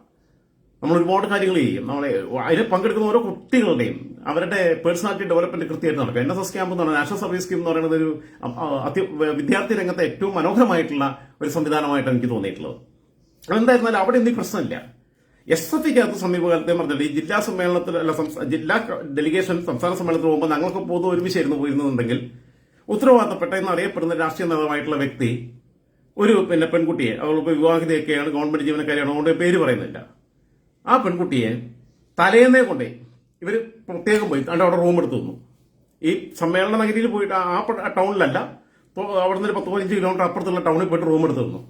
A: നമ്മൾ ഒരുപാട് കാര്യങ്ങൾ ചെയ്യും. നമ്മളെ അതിൽ പങ്കെടുക്കുന്ന ഓരോ കുട്ടികളുടെയും അവരുടെ പേഴ്സണാലിറ്റി ഡെവലപ്മെന്റ് കൃത്യമായിട്ട് നടക്കും. എൻ എസ് എസ് ക്യാമ്പ് എന്ന് പറയുന്നത് നാഷണൽ സർവീസ് സ്കീം എന്ന് പറയുന്നത് ഒരു അത്യ വിദ്യാർത്ഥി രംഗത്തെ ഏറ്റവും മനോഹരമായിട്ടുള്ള ഒരു സംവിധാനമായിട്ടാണ് എനിക്ക് തോന്നിയിട്ടുള്ളത്. അതെന്തായിരുന്നാലും അവിടെ എന്തെങ്കിലും പ്രശ്നമില്ല. എസ് എഫ് ഐക്കകത്ത് സമീപകാലത്തെ പറഞ്ഞിട്ട് ഈ ജില്ലാ സമ്മേളനത്തിൽ അല്ല ജില്ലാ ഡെലിഗേഷൻ സംസ്ഥാന സമ്മേളനത്തിൽ പോകുമ്പോൾ ഞങ്ങൾക്ക് പൊതു ഒരുമിച്ചായിരുന്നു പോയിരുന്നുണ്ടെങ്കിൽ ഉത്തരവാദിത്തപ്പെട്ട എന്ന് അറിയപ്പെടുന്ന രാഷ്ട്രീയ നേതാവായിട്ടുള്ള വ്യക്തി ഒരു പിന്നെ പെൺകുട്ടിയെ അവളിപ്പോൾ വിവാഹിതയൊക്കെയാണ് ഗവൺമെന്റ് ജീവനക്കാരിയാണ് അതുകൊണ്ട് പേര് പറയുന്നില്ല. ആ പെൺകുട്ടിയെ തലേന്നേ കൊണ്ടേ ഇവർ പ്രത്യേകം പോയി അവിടെ അവിടെ റൂം എടുത്തു തന്നു ഈ സമ്മേളന നഗരിയിൽ പോയിട്ട് ആ ടൗണിലല്ല അവിടെ നിന്ന് ഒരു പത്ത് പതിനഞ്ച് കിലോമീറ്റർ അപ്പുറത്തുള്ള ടൗണിൽ പോയിട്ട് റൂം എടുത്തു തന്നു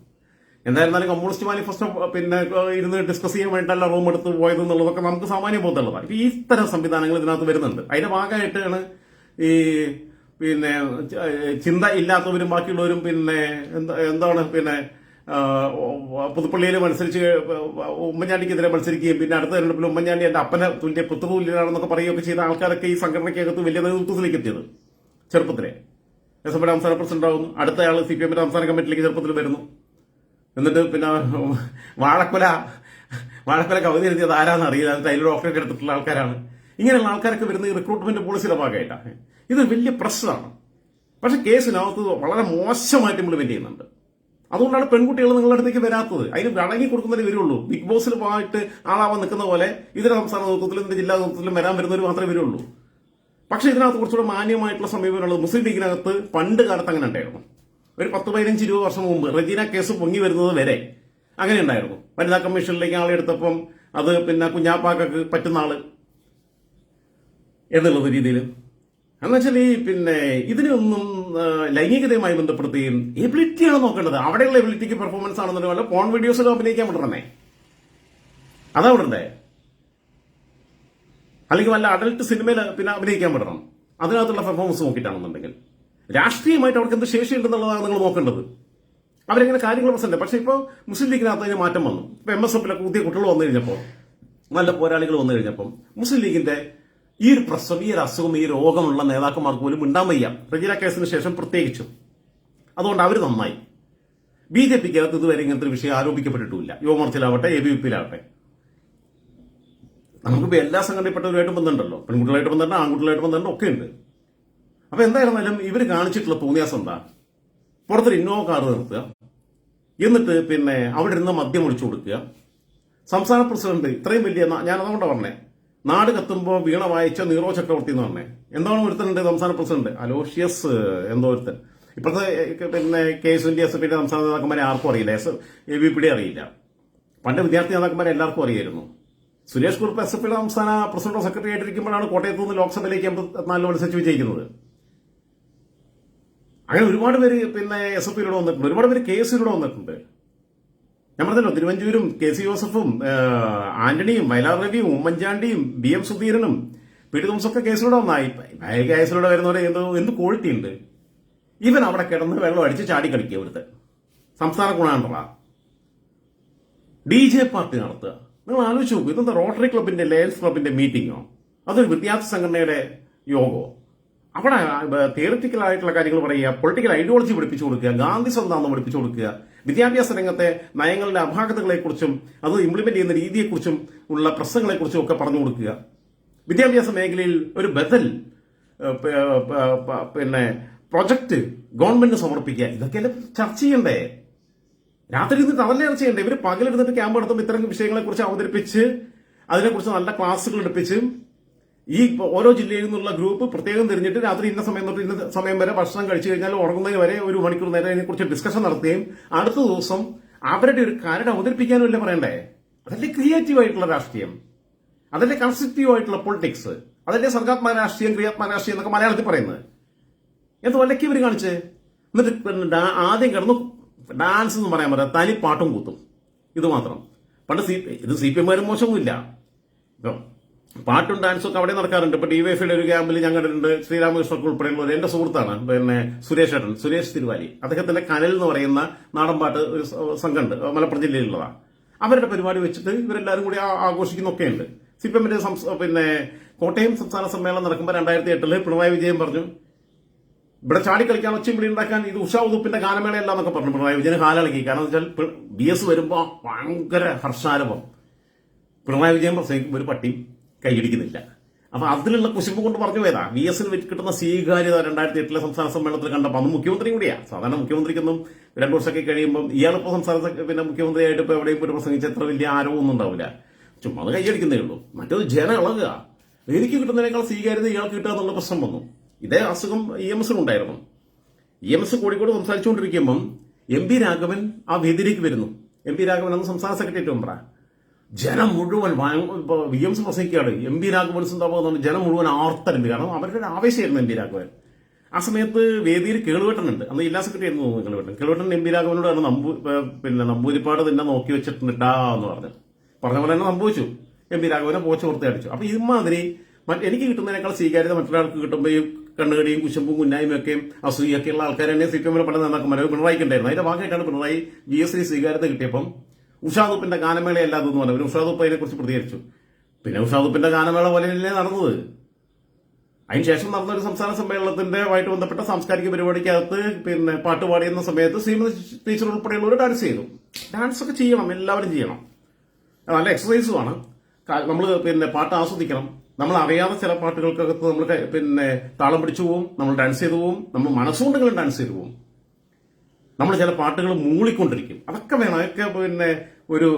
A: എന്തായിരുന്നാലും കമ്മ്യൂണിസ്റ്റ് മാനിഫെസ്റ്റോ പിന്നെ ഇരുന്ന് ഡിസ്കസ് ചെയ്യാൻ വേണ്ടല്ല റൂം എടുത്ത് പോയത് എന്നുള്ളതൊക്കെ നമുക്ക് സാമാന്യ ബോധമുള്ളതാണ്. ഇപ്പൊ ഈ തരം സംവിധാനങ്ങൾ ഇതിനകത്ത് വരുന്നുണ്ട്. അതിന്റെ ഭാഗമായിട്ടാണ് ഈ പിന്നെ ചിന്ത ഇല്ലാത്തവരും ബാക്കിയുള്ളവരും പിന്നെ എന്താണ് പിന്നെ പുതുപ്പള്ളിയിൽ മത്സരിച്ച് ഉമ്മൻചാണ്ടിക്കെതിരെ മത്സരിക്കുകയും പിന്നെ അടുത്ത തെരഞ്ഞെടുപ്പിൽ ഉമ്മൻചാണ്ടി എന്റെ അപ്പനെ തുല്യ പുത്രതുല്യനാണെന്നൊക്കെ പറയുകയൊക്കെ ചെയ്ത ആൾക്കാരൊക്കെ ഈ സംഘടനയ്ക്കകത്ത് വലിയ നേതൃത്വത്തിലേക്ക് എത്തിയത് ചെറുപ്പത്തിലെ. എസ് എഫ് സംസ്ഥാന പ്രസിഡന്റ് ആവുന്നു അടുത്ത ആൾ സി പി എമ്മിന്റെ സംസ്ഥാന കമ്മിറ്റിയിലേക്ക് ചെറുപ്പത്തിൽ വരുന്നു. എന്നിട്ട് പിന്നെ വാഴക്കുല വാഴക്കുല കവിത എഴുതിയത് ആരാന്ന് അറിയില്ല. എന്നിട്ട് അതിൽ ഓഫറൊക്കെ എടുത്തിട്ടുള്ള ആൾക്കാരാണ്. ഇങ്ങനെയുള്ള ആൾക്കാരൊക്കെ വരുന്ന ഈ റിക്രൂട്ട്മെന്റ് പോളിസിയുടെ ഭാഗമായിട്ടാണ്. ഇത് വലിയ പ്രശ്നമാണ്. പക്ഷെ കേസിനകത്ത് വളരെ മോശമായിട്ട് ഇംപ്ലിമെന്റ് ചെയ്യുന്നുണ്ട്. അതുകൊണ്ടാണ് പെൺകുട്ടികൾ നിങ്ങളുടെ അടുത്തേക്ക് വരാത്തത്. അതിന് വഴങ്ങി കൊടുക്കുന്നതിന് വരുള്ളൂ. ബിഗ് ബോസിൽ പോയിട്ട് ആളാവാൻ നിൽക്കുന്ന പോലെ ഇതര സംസ്ഥാന നേതൃത്വത്തിലും ഇതിന്റെ ജില്ലാ നേതൃത്വത്തിലും വരാൻ വരുന്നവർ മാത്രമേ വരുള്ളൂ. പക്ഷെ ഇതിനകത്ത് കുറച്ചുകൂടെ മാന്യമായിട്ടുള്ള സമീപനമുള്ളത് മുസ്ലിം ലീഗിനകത്ത് പണ്ട് കാലത്ത് അങ്ങനെ ഉണ്ടായിരുന്നു. ഒരു പത്ത് പതിനഞ്ച് ഇരുപത് വർഷം മുമ്പ് റജീന കേസ് പൊങ്ങി വരുന്നത് വരെ അങ്ങനെ ഉണ്ടായിരുന്നു. വനിതാ കമ്മീഷനിലേക്ക് ആളെ എടുത്തപ്പം അത് പിന്നെ കുഞ്ഞാപ്പാക്കക്ക് പറ്റുന്ന ആൾ എന്നുള്ളത് രീതിയിൽ എന്നുവെച്ചാൽ ഈ പിന്നെ ഇതിനൊന്നും ലൈംഗികതയുമായി ബന്ധപ്പെടുത്തുകയും എബിലിറ്റിയാണ് നോക്കേണ്ടത്. അവിടെയുള്ള എബിലിറ്റിക്ക് പെർഫോമൻസ് ആണെന്നുണ്ടെങ്കിൽ വല്ല വീഡിയോസ് വീഡിയോസിലും അഭിനയിക്കാൻ വിടണമേ. അതാ വിടണ്ടേ? അല്ലെങ്കിൽ വല്ല അഡൽട്ട് സിനിമയിൽ പിന്നെ അഭിനയിക്കാൻ വിടണം. അതിനകത്തുള്ള പെർഫോമൻസ് നോക്കിയിട്ടാണെന്നുണ്ടെങ്കിൽ. രാഷ്ട്രീയമായിട്ട് അവർക്ക് എന്ത് ശേഷിയുണ്ടെന്നുള്ളതാണ് നിങ്ങൾ നോക്കേണ്ടത്. അവരെങ്ങനെ കാര്യങ്ങൾ പ്രശ്നമില്ല പക്ഷേ ഇപ്പോൾ മുസ്ലിം ലീഗിനകത്ത് അതിന് മാറ്റം വന്നു. ഇപ്പൊ എം എസ് എഫിലൊക്കെ പുതിയ കുട്ടികൾ വന്നു കഴിഞ്ഞപ്പോൾ നല്ല പോരാളികൾ വന്നു കഴിഞ്ഞപ്പം മുസ്ലിം ലീഗിന്റെ ഈ ഒരു പ്രശ്നം ഈ ഒരു അസുഖം ഈ രോഗമുള്ള നേതാക്കന്മാർക്ക് പോലും ഉണ്ടാൻ വയ്യ. റജില കേസിന് ശേഷം പ്രത്യേകിച്ചും. അതുകൊണ്ട് അവർ നന്നായി. ബി ജെ പിക്ക് അകത്ത് ഇതുവരെ ഇങ്ങനത്തെ ഒരു വിഷയം ആരോപിക്കപ്പെട്ടിട്ടില്ല യുവമോർച്ചയിലാവട്ടെ എ ബി വി പിയിലാവട്ടെ. നമുക്കിപ്പോൾ എല്ലാ സംഘടനപ്പെട്ടവരുമായിട്ട് ബന്ധമുണ്ടല്ലോ. പെൺകുട്ടികളായിട്ട് ബന്ധമുണ്ട് ആൺകുട്ടികളായിട്ട് ബന്ധമുണ്ട് ഒക്കെ ഉണ്ട് അപ്പൊ എന്തായിരുന്നാലും ഇവർ കാണിച്ചിട്ടുള്ള തോന്നിയാസം എന്താ? പുറത്തൊരു ഇന്നോവ കാർ നിർത്തുക. എന്നിട്ട് പിന്നെ അവിടെ ഇരുന്ന് മദ്യം ഒഴിച്ചു കൊടുക്കുക. സംസ്ഥാന പ്രസിഡന്റ് ഇത്രയും വലിയ ഞാൻ അതുകൊണ്ട് പറഞ്ഞേ. നാട് കത്തുമ്പോൾ വീണ വായിച്ച നീറോ ചക്രവർത്തി എന്ന് പറഞ്ഞേ. എന്താണ് ഒരുത്തനുണ്ട് സംസ്ഥാന പ്രസിഡന്റ്? അലോഷ്യസ് എന്തോ ഒരുത്തൻ. ഇപ്പോഴത്തെ പിന്നെ കെ എസ് എന്റെ എസ് എഫ് ഐയുടെ സംസ്ഥാന നേതാക്കന്മാരെ ആർക്കും അറിയില്ല. എസ് എ ബി പിടി അറിയില്ല. പണ്ട് വിദ്യാർത്ഥി നേതാക്കന്മാരെ എല്ലാവർക്കും അറിയായിരുന്നു. സുരേഷ് കുറുപ്പ് എസ് എഫ് ഐയുടെ സംസ്ഥാന പ്രസിഡന്റ് സെക്രട്ടറി ആയിട്ടിരിക്കുമ്പോഴാണ് കോട്ടയത്ത് നിന്ന് ലോക്സഭയിലേക്ക് എൺപത്തിനാലിൽ മത്സരിച്ച് വിജയിക്കുന്നത്. അങ്ങനെ ഒരുപാട് പേര് പിന്നെ എസ് എഫ് ഐയിലൂടെ വന്നിട്ടുണ്ട്. ഒരുപാട് പേര് കെ എസ് വന്നിട്ടുണ്ട്. ഞാൻ പറഞ്ഞല്ലോ തിരുവഞ്ചൂരും കെ സി ജോസഫും ആന്റണിയും വയലാർ രവിയും ഉമ്മൻചാണ്ടിയും ബി എം സുധീരനും പി ടി തോമസൊക്കെ കേസിലൂടെ വന്നായി കേസിലൂടെ വരുന്നവരെ എന്തോ എന്ത് ക്വാളിറ്റി ഉണ്ട്? ഇവൻ അവിടെ കിടന്ന് വെള്ളം അടിച്ച് ചാടി കളിക്കുക ഇവിടുത്തെ. സംസ്ഥാന ഗുണാണ്ടറ. ഡി ജെ പാർട്ടി നടത്തുക. നിങ്ങൾ ആലോചിച്ച് നോക്കൂ ഇതെന്താ റോട്ടറി ക്ലബിന്റെ ലയൻസ് ക്ലബിന്റെ മീറ്റിംഗോ അതൊരു വിദ്യാർത്ഥി സംഘടനയുടെ യോഗോ. അവിടെ തിയറിറ്റിക്കൽ ആയിട്ടുള്ള കാര്യങ്ങൾ പറയുക പൊളിറ്റിക്കൽ ഐഡിയോളജി പഠിപ്പിച്ചു കൊടുക്കുക ഗാന്ധി എന്താണെന്ന് പഠിപ്പിച്ചു കൊടുക്കുക വിദ്യാഭ്യാസ രംഗത്തെ നയങ്ങളുടെ അപാകതകളെക്കുറിച്ചും അത് ഇംപ്ലിമെന്റ് ചെയ്യുന്ന രീതിയെക്കുറിച്ചും ഉള്ള പ്രശ്നങ്ങളെക്കുറിച്ചും ഒക്കെ പറഞ്ഞു കൊടുക്കുക. വിദ്യാഭ്യാസ മേഖലയിൽ ഒരു ബദൽ പിന്നെ പ്രൊജക്ട് ഗവൺമെന്റിന് സമർപ്പിക്കുക. ഇതൊക്കെ ചർച്ച ചെയ്യണ്ടേ? രാത്രി ഇരുന്നിട്ട് അതല്ലേ ചർച്ച ചെയ്യണ്ടേ? ഇവർ പകലെടുത്തിട്ട് ക്യാമ്പ് നടത്തുമ്പോൾ ഇത്തരം വിഷയങ്ങളെക്കുറിച്ച് അവതരിപ്പിച്ച് അതിനെക്കുറിച്ച് നല്ല ക്ലാസ്സുകൾ എടുപ്പിച്ച് ഈ ഓരോ ജില്ലയിൽ നിന്നുള്ള ഗ്രൂപ്പ് പ്രത്യേകം തിരിഞ്ഞിട്ട് രാത്രി ഇന്ന സമയം തൊട്ട് ഇന്ന സമയം വരെ ഭക്ഷണം കഴിച്ചു കഴിഞ്ഞാൽ ഉറങ്ങുന്നതിന് വരെ ഒരു മണിക്കൂർ നേരം അതിനെക്കുറിച്ച് ഡിസ്കഷൻ നടത്തുകയും അടുത്ത ദിവസം അവരുടെ ഒരു കാര്യം അവതരിപ്പിക്കാനും അല്ലേ പറയണ്ടേ? അതല്ലേ ക്രിയേറ്റീവ് ആയിട്ടുള്ള രാഷ്ട്രീയം. അതല്ലേ കൺസ്ട്രക്റ്റീവ് ആയിട്ടുള്ള പൊളിറ്റിക്സ് അതല്ലേ സർഗാത്മക രാഷ്ട്രീയം ക്രിയാത്മക രാഷ്ട്രീയം എന്നൊക്കെ മലയാളത്തിൽ പറയുന്നത്. എന്ത് വല്ലക്കി ഇവർ കാണിച്ച്? എന്നിട്ട് ആദ്യം കിടന്നു ഡാൻസ് എന്ന് പറയാൻ പറ്റാം തനി പാട്ടും കൂത്തും. ഇത് മാത്രം. പണ്ട് സി ഇത് സി പി എമ്മാരും മോശമൊന്നുമില്ല. ഇപ്പം പാട്ടും ഡാൻസും ഒക്കെ അവിടെ നടക്കാറുണ്ട്. ഇപ്പൊ ഡിവൈഫിയുടെ ഒരു ക്യാമ്പിൽ ഞങ്ങളുണ്ട് ശ്രീരാമകൃഷ്ണൊക്കെ ഉൾപ്പെടെയുള്ളവർ എന്റെ സുഹൃത്താണ്. പിന്നെ സുരേഷ് ഏട്ടൻ സുരേഷ് തിരുവാലി. അദ്ദേഹത്തിന്റെ കനൽ എന്ന് പറയുന്ന നാടൻപാട്ട് ഒരു സംഘമുണ്ട് മലപ്പുറം ജില്ലയിലുള്ളതാണ്. അവരുടെ പരിപാടി വെച്ചിട്ട് ഇവരെല്ലാവരും കൂടി ആഘോഷിക്കുന്നൊക്കെ ഉണ്ട് സി പിന്നെ കോട്ടയം സംസ്ഥാന സമ്മേളനം നടക്കുമ്പോൾ രണ്ടായിരത്തി എട്ടിൽ പിണറായി വിജയൻ പറഞ്ഞു ഇവിടെ ചാടിക്കളിക്കാൻ ഒച്ചയും ഉണ്ടാക്കാൻ ഇത് ഉഷാ ഉതുപ്പിന്റെ ഗാനമേളയല്ല എന്നൊക്കെ പറഞ്ഞു പിണറായി വിജയന് കാലിളക്കി. കാരണം വെച്ചാൽ ബി എസ് വരുമ്പോ ഭയങ്കര ഹർഷാരവം. പിണറായി വിജയൻ പ്രസംഗിക്കുമ്പോൾ ഒരു പട്ടി കൈയടിക്കുന്നില്ല. അപ്പൊ അതിലുള്ള കുശുമ്പ് കൊണ്ട് പറഞ്ഞു പോയതാ. വി എസിന് കിട്ടുന്ന സ്വീകാര്യത രണ്ടായിരത്തി എട്ടിലെ സംസ്ഥാന സമ്മേളനത്തിൽ കണ്ടപ്പോൾ അന്ന് മുഖ്യമന്ത്രിയും കൂടിയാ. സാധാരണ മുഖ്യമന്ത്രിക്കൊന്നും രണ്ടു വർഷമൊക്കെ കഴിയുമ്പോൾ ഇയാളിപ്പോ സംസ്ഥാന പിന്നെ മുഖ്യമന്ത്രിയായിട്ട് ഇപ്പൊ എവിടെയും ഒരു പ്രസംഗിച്ച അത്ര വലിയ ഒന്നും ഉണ്ടാവില്ല. ചുമ്മാ അത് കൈയടിക്കുന്നേ ഉള്ളൂ. മറ്റത് ജന ഇളകുക. എനിക്ക് കിട്ടുന്നതിനേക്കാൾ സ്വീകാര്യത ഇയാൾക്ക് കിട്ടുക എന്നുള്ള പ്രശ്നം വന്നു. ഇതേ അസുഖം ഇ എം എസിനുണ്ടായിരുന്നു ഇ എം എസ് കോഴിക്കോട് സംസാരിച്ചുകൊണ്ടിരിക്കുമ്പം എം പി രാഘവൻ ആ വേദിയിലേക്ക് വരുന്നു. എം പി രാഘവൻ അന്ന് സംസ്ഥാന സെക്രട്ടേറിയറ്റ് മെമ്പറാ. ജനം മുഴുവൻ വി എം സി പ്രസംഗിക്കുകയാണ് എം പി രാഘവൻ സിന്ദാബാദ് ജനം മുഴുവൻ ആർത്തരുണ്ട് കാരണം അവരുടെ ഒരു ആവേശമായിരുന്നു എം പി രാഘവൻ. ആ സമയത്ത് വേദിയിൽ കേളുവെട്ടനുണ്ട്. അന്ന് ജില്ലാ സെക്രട്ടറി ആയിരുന്നു തോന്നുന്നു കേളുവെട്ടൻ. കേളുവെട്ടൻ എം പി രാഘവനോട് പറഞ്ഞു നമ്പൂ പിന്നെ നമ്പൂരിപ്പാട് നിന്നെ നോക്കി വെച്ചിട്ടുണ്ടാ എന്ന് പറഞ്ഞു. പറഞ്ഞ പോലെ തന്നെ സംഭവിച്ചു. എം പി രാഘവനെ പോച്ച പുറത്ത് അടിച്ചു. അപ്പൊ ഇമാതിരി എനിക്ക് കിട്ടുന്നതിനേക്കാൾ സ്വീകാര്യത മറ്റൊരാൾക്ക് കിട്ടുമ്പോൾ ഈ കണ്ണുകടിയും കുശമ്പും കുന്നായ്മയൊക്കെയും അസൂയൊക്കെയുള്ള ആൾക്കാർ തന്നെ സി പി എമ്മിലെ പണ്ട് നേതാക്കന്മാരും പിണറായിക്ക് ഉണ്ടായിരുന്നു. അതിന്റെ ഭാഗമായിട്ടാണ് പിണറായി ജി എസ് സി സ്വീകാര്യത കിട്ടിയപ്പം ഉഷാദുപ്പിന്റെ ഗാനമേള അല്ലാതെന്ന് പറഞ്ഞു. പിന്നെ അതിനെ അതിനെക്കുറിച്ച് പ്രതികരിച്ചു. പിന്നെ ഉഷാദുപ്പിന്റെ ഗാനമേള പോലെയല്ലേ നടന്നത്? അതിനുശേഷം നടന്ന ഒരു സംസ്ഥാന സമ്മേളനത്തിന്റെ ആയിട്ട് ബന്ധപ്പെട്ട സാംസ്കാരിക പരിപാടിക്കകത്ത് പിന്നെ പാട്ട് പാടിയുന്ന സമയത്ത് ശ്രീമതി ടീച്ചർ ഉൾപ്പെടെയുള്ളവർ ഡാൻസ് ചെയ്തു. ഡാൻസ് ഒക്കെ ചെയ്യണം എല്ലാവരും ചെയ്യണം. നല്ല എക്സസൈസുമാണ് നമ്മൾ പിന്നെ പാട്ട് ആസ്വദിക്കണം. നമ്മൾ അറിയാതെ ചില പാട്ടുകൾക്കകത്ത് നമ്മൾ പിന്നെ താളം പിടിച്ചു പോവും നമ്മൾ ഡാൻസ് ചെയ്തു പോവും നമ്മൾ മനസ്സുകൊണ്ടെങ്കിലും ഡാൻസ് ചെയ്തു പോവും. നമ്മൾ ചില പാട്ടുകൾ മൂളിക്കൊണ്ടിരിക്കും. അതൊക്കെ വേണം. അതൊക്കെ പിന്നെ ഒരു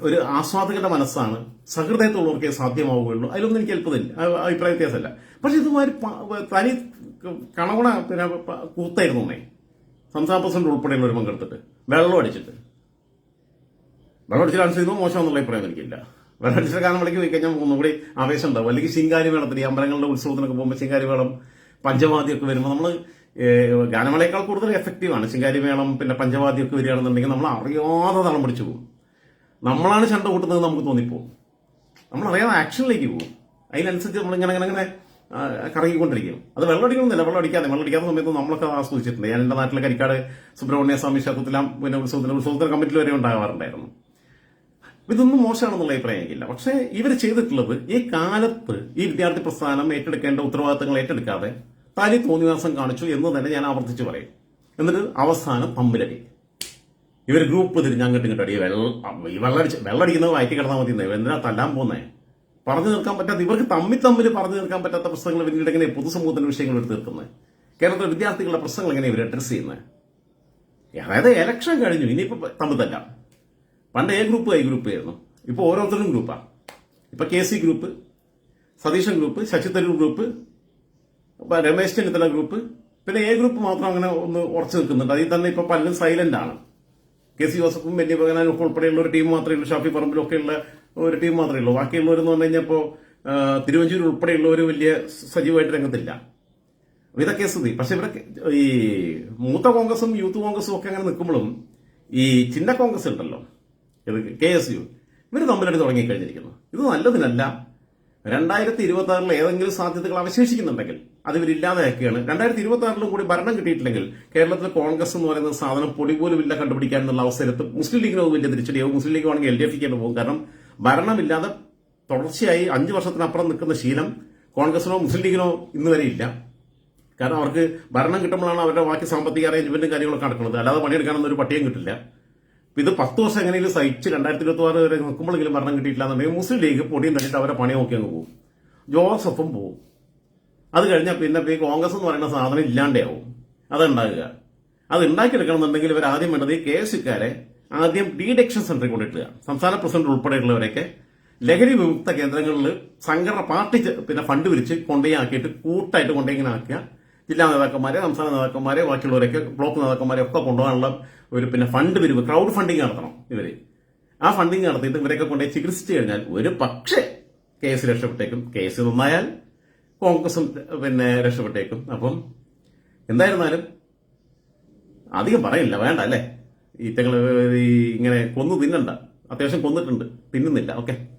A: ഒരു ആസ്വാദകന്റെ മനസ്സാണ്. സഹൃദയത്തുള്ളവർക്കേ സാധ്യമാവുകയുള്ളൂ. അതിലൊന്നും എനിക്ക് എളുപ്പമില്ല അഭിപ്രായ വ്യത്യാസമല്ല. പക്ഷെ ഇതുമാതിരി തനി കണവണ പിന്നെ കൂത്തായിരുന്നു ഉണ്ണേ സംസ്ഥാന പ്രസിഡന്റ് ഉൾപ്പെടെയുള്ളവർ പങ്കെടുത്തിട്ട്. വെള്ളം അടിച്ചിട്ട്. വെള്ളം അടിച്ച് ഡാൻസ് ചെയ്യുന്നത് മോശമെന്നുള്ള അഭിപ്രായം എനിക്കില്ല. വെള്ളം അടിച്ച ഗാനം വിളിക്ക് പോയി കഴിഞ്ഞാൽ ഒന്നുകൂടി ആവേശം ഉണ്ടാവും. അല്ലെങ്കിൽ ശിങ്കാരി വേണത്തിന് ഈ അമ്പലങ്ങളുടെ ഉത്സവത്തിനൊക്കെ പോകുമ്പോൾ ശിങ്കാരി മേളം പഞ്ചവാദിയൊക്കെ വരുമ്പോൾ നമ്മൾ ഗാനമേളയേക്കാൾ കൂടുതൽ എഫക്റ്റീവാണ് ശിങ്കാരി മേളം പിന്നെ പഞ്ചവാദ്യമൊക്കെ വരികയാണെന്നുണ്ടെങ്കിൽ നമ്മൾ അറിയാതെ തളം പിടിച്ചു പോകും. നമ്മളാണ് ചണ്ട കൂട്ടുന്നത് നമുക്ക് തോന്നിപ്പോകും നമ്മൾ അറിയാതെ ആക്ഷനിലേക്ക് പോകും. അതിനനുസരിച്ച് നമ്മൾ ഇങ്ങനെ ഇങ്ങനെ ഇങ്ങനെ കറങ്ങിക്കൊണ്ടിരിക്കും. അത് വെള്ളം അടിക്കണമെന്നില്ല. വെള്ളം അടിക്കാതെ വെള്ളം അടിക്കാത്ത സമയത്ത് നമ്മളൊക്കെ ആസ്വദിച്ചിട്ടുണ്ട് ഞാൻ എന്റെ നാട്ടിലെ കരിക്കാട് സുബ്രഹ്മണ്യ സ്വാമി ക്ഷേത്രത്തിലാം പിന്നെ ഉത്സവത്തിന് ഉത്സവത്തിന് കമ്മിറ്റിയിൽ വരെ ഉണ്ടാകാറുണ്ടായിരുന്നു. ഇതൊന്നും മോശമാണെന്നുള്ള അഭിപ്രായം എനിക്കില്ല. പക്ഷേ ഇവർ ചെയ്തിട്ടുള്ളത് ഈ കാലത്ത് ഈ വിദ്യാർത്ഥി പ്രസ്ഥാനം ഏറ്റെടുക്കേണ്ട ഉത്തരവാദിത്തങ്ങൾ ഏറ്റെടുക്കാതെ തനി തോന്നിവാസം കാണിച്ചു എന്ന് തന്നെ ഞാൻ ആവർത്തിച്ചു പറയും. എന്നിട്ട് അവസാനം പമ്പിലടി ഇവർ ഗ്രൂപ്പ് തിരിഞ്ഞ് അങ്ങോട്ട് ഇങ്ങോട്ട് അടി വെള്ളം വെള്ളടിച്ച് വെള്ളടിക്കുന്നത് വയറ്റി കിടന്നാൽ മതി. എന്തിനാ തല്ലാൻ പോകുന്നേ പറഞ്ഞു തീർക്കാൻ പറ്റാത്ത ഇവർക്ക് തമ്മിൽ തമ്മിൽ പറഞ്ഞു തീർക്കാൻ പറ്റാത്ത പ്രശ്നങ്ങൾ പിന്നീട് എങ്ങനെ പൊതുസമൂഹത്തിന്റെ വിഷയങ്ങൾ എടുത്ത് തീർക്കുന്നത് കേരളത്തിലെ വിദ്യാർത്ഥികളുടെ പ്രശ്നങ്ങൾ എങ്ങനെ ഇവർ അഡ്രസ് ചെയ്യുന്നത് അതായത് എലക്ഷൻ കഴിഞ്ഞു. ഇനിയിപ്പോ തമ്മിൽ തല്ല. പണ്ട് എ ഗ്രൂപ്പ് ഐ ഗ്രൂപ്പ് ആയിരുന്നു. ഇപ്പൊ ഓരോരുത്തരും ഗ്രൂപ്പാണ് ഇപ്പൊ K C group Satheesan group Shashi Tharoor group Ramesh Chennithala group പിന്നെ എ ഗ്രൂപ്പ് മാത്രം അങ്ങനെ ഒന്ന് ഉറച്ചു നിൽക്കുന്നുണ്ട്. അതിൽ തന്നെ ഇപ്പൊ പലരും സൈലന്റ് ആണ്. കെ സി ജോസഫും ബെന്നി ബഗനാനും ഉൾപ്പെടെയുള്ള ഒരു ടീം മാത്രമേ ഉള്ളൂ. ഷാഫി പറമ്പിലും ഒക്കെയുള്ള ഒരു ടീം മാത്രമേ ഉള്ളൂ. ബാക്കിയുള്ളവരെന്ന് പറഞ്ഞു കഴിഞ്ഞപ്പോൾ തിരുവഞ്ചൂർ ഉൾപ്പെടെയുള്ളവർ വലിയ സജീവമായിട്ട് രംഗത്തില്ല. ഇതൊക്കെ സ്ഥിതി പക്ഷെ ഇവിടെ ഈ മൂത്ത കോൺഗ്രസും യൂത്ത് കോൺഗ്രസും ഒക്കെ അങ്ങനെ നിൽക്കുമ്പോഴും ഈ ചിന്ന കോൺഗ്രസ് ഉണ്ടല്ലോ. ഇത് കെ എസ് യു. ഇവർ തമ്മിലടി തുടങ്ങിക്കഴിഞ്ഞിരിക്കുന്നു. ഇത് നല്ലതിനല്ല. രണ്ടായിരത്തി ഇരുപത്തി ആറിൽ ഏതെങ്കിലും സാധ്യതകൾ അവശേഷിക്കുന്നുണ്ടെങ്കിൽ അത് ഇവരില്ലാതെയാക്കുകയാണ് രണ്ടായിരത്തി ഇരുപത്തി ആറിലും കൂടി ഭരണം കിട്ടിയിട്ടില്ലെങ്കിൽ കേരളത്തിൽ കോൺഗ്രസ് എന്ന് പറയുന്ന സാധനം പൊടി പോലും ഇല്ല കണ്ടുപിടിക്കാൻ എന്നുള്ള അവസരത്തിൽ മുസ്ലിം ലീഗിന് വലിയ തിരിച്ചടിയാവും മുസ്ലിം ലീഗ് ആണെങ്കിൽ എൽ ഡി എഫിക്ക് പോകും. കാരണം ഭരണമില്ലാതെ തുടർച്ചയായി അഞ്ച് വർഷത്തിനപ്പുറം നിൽക്കുന്ന ശീലം കോൺഗ്രസിനോ മുസ്ലിം ലീഗിനോ ഇന്ന് വരെ ഇല്ല. കാരണം അവർക്ക് ഭരണം കിട്ടുമ്പോഴാണ് അവരുടെ ബാക്കി സാമ്പത്തിക അറേഞ്ച്മെന്റും കാര്യങ്ങളൊക്കെ നടക്കുന്നത്. അല്ലാതെ പണിയെടുക്കാനൊന്നും ഒരു പട്ടിയും കിട്ടില്ല. ഇത് പത്ത് വർഷം എങ്ങനെയും സഹിച്ച് രണ്ടായിരത്തി ഇരുപത്തി ആറ് വരെ നിൽക്കുമ്പോഴെങ്കിലും ഭരണം കിട്ടിയിട്ടില്ല എന്നുണ്ടെങ്കിൽ മുസ്ലിം ലീഗ് പൊടിയും തട്ടിയിട്ട് അവരെ പണി നോക്കി അങ്ങ് പോകും. ജോസഫും പോകും അത് കഴിഞ്ഞാൽ പിന്നെ ഈ കോൺഗ്രസ് എന്ന് പറയുന്ന സാധനം ഇല്ലാണ്ടാവും അതുണ്ടാകുക. അത് ഉണ്ടാക്കിയെടുക്കണമെന്നുണ്ടെങ്കിൽ ഇവർ ആദ്യം വേണ്ടത് ഈ കെ എസ് സിക്കാരെ ആദ്യം ഡീഡക്ഷൻ സെന്ററിൽ കൊണ്ടിട്ടുക സംസ്ഥാന പ്രസിഡന്റ് ഉൾപ്പെടെയുള്ളവരൊക്കെ ലഹരി വിമുക്ത കേന്ദ്രങ്ങളിൽ സംഘടന പാർട്ടി പിന്നെ ഫണ്ട് വിരിച്ച് കൊണ്ടുപോയി ആക്കിയിട്ട് കൂട്ടായിട്ട് കൊണ്ടുപോയി ആക്കുക. ജില്ലാ നേതാക്കന്മാരെ സംസ്ഥാന നേതാക്കന്മാരെ ബാക്കിയുള്ളവരൊക്കെ ബ്ലോക്ക് നേതാക്കന്മാരെ ഒക്കെ കൊണ്ടുപോകാനുള്ള ഒരു പിന്നെ ഫണ്ട് പിരിവ് ക്രൗഡ് ഫണ്ടിങ് നടത്തണം ഇവരെ. ആ ഫണ്ടിങ് നടത്തിയിട്ട് ഇവരൊക്കെ കൊണ്ടുപോയി ചികിത്സിച്ചു കഴിഞ്ഞാൽ ഒരു പക്ഷേ കേസ് രക്ഷപ്പെട്ടേക്കും. കേസ് നന്നായാൽ കോൺഗ്രസും പിന്നെ രക്ഷപ്പെട്ടേക്കും. അപ്പം എന്തായിരുന്നാലും അധികം പറയില്ല വേണ്ട അല്ലേ? ഈ ഈ ഇങ്ങനെ കൊന്നു തിന്നണ്ട. അത്യാവശ്യം കൊന്നിട്ടുണ്ട്. തിന്നുന്നില്ല. ഓക്കെ.